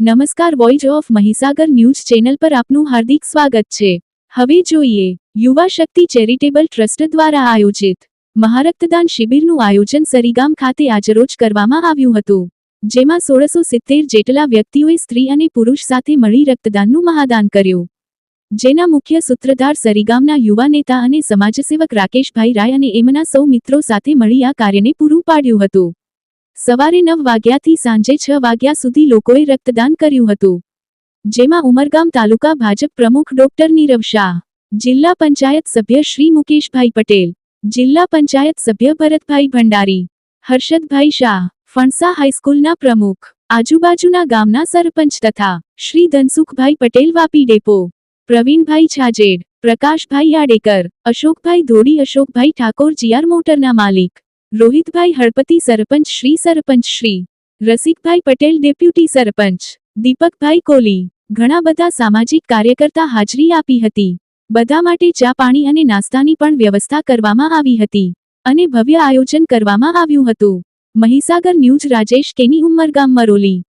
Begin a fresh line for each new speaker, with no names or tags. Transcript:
નમસ્કાર voice of Mahisagar news channel પર આપનું હાર્દિક સ્વાગત છે. હવે જોઈએ, યુવા શક્તિ ચેરિટેબલ ટ્રસ્ટ દ્વારા આયોજિત મહારક્તદાન શિબિરનું આયોજન સરીગામ ખાતે આજરોજ કરવામાં આવ્યું હતું, જેમાં સોળસો સિત્તેર જેટલા વ્યક્તિઓએ સ્ત્રી અને પુરુષ સાથે મળી રક્તદાનનું મહાદાન કર્યું. જેના મુખ્ય સૂત્રધાર સરીગામના યુવા નેતા અને સમાજસેવક રાકેશભાઈ રાય અને એમના સૌ મિત્રો સાથે મળી આ કાર્યને પૂરું પાડ્યું હતું. સવારે નવ વાગ્યાથી સાંજે છ વાગ્યા સુધી લોકોએ રક્તદાન કર્યું હતું. જેમાં ઉમરગામ તાલુકા ભાજપ પ્રમુખ ડોક્ટર નીરવ શાહ, જિલ્લા પંચાયત સભ્ય શ્રી મુકેશભાઈ પટેલ, જિલ્લા પંચાયત સભ્ય ભરતભાઈ ભંડારી, હર્ષદભાઈ શાહ, ફણસા હાઈસ્કૂલના પ્રમુખ, આજુબાજુના ગામના સરપંચ તથા શ્રી ધનસુખભાઈ પટેલ વાપી ડેપો, પ્રવીણભાઈ છાજેડ, પ્રકાશભાઈ યાડેકર અશોકભાઈ ધોડી અશોકભાઈ ઠાકોર જીઆર મોટરના માલિક. રોહિતભાઈ હળપતિ સરપંચ શ્રી સરપંચ શ્રી, રસિકભાઈ પટેલ ડેપ્યુટી સરપંચ, દીપકભાઈ કોલી, ઘણા બધા સામાજિક કાર્યકર્તા હાજરી આપી હતી. બધા માટે ચા પાણી અને નાસ્તાની પણ વ્યવસ્થા કરવામાં આવી હતી અને ભવ્ય આયોજન કરવામાં આવ્યું હતું. મહીસાગર ન્યૂઝ રાજેશ કેની ઉમરગામ મરોલી.